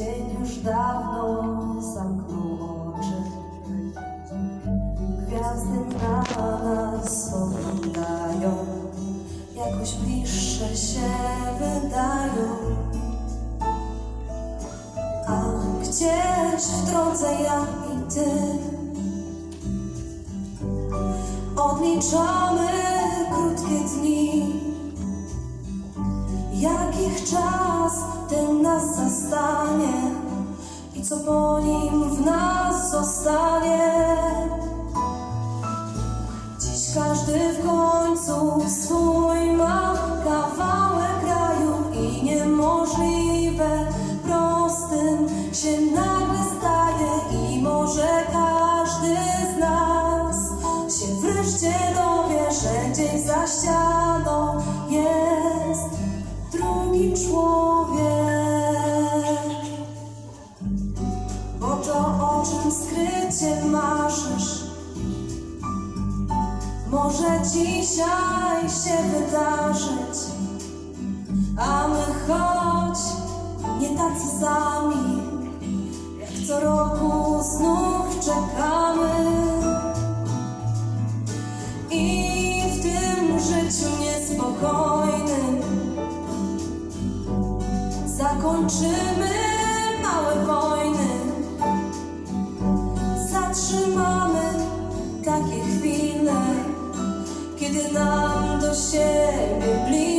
Dzień już dawno zamknął oczy. Gwiazdy na nas oglądają Jakoś bliższe się wydają. A gdzieś w drodze ja i ty Odliczamy krótkie dni. Jakich czas ten nas zastanie i co po nim w nas zostanie? Dziś każdy w końcu swój ma kawałek kraju i niemożliwe prostym się nagle staje i może każdy z nas się wreszcie dowie, że gdzieś za ścianą drugi człowiek. Bo to o czym skrycie marzysz może dzisiaj się wydarzyć, a my choć nie tacy sami, jak co roku znów czekamy. Zakończymy małe wojny zatrzymamy takie chwile, kiedy nam do siebie bliżej.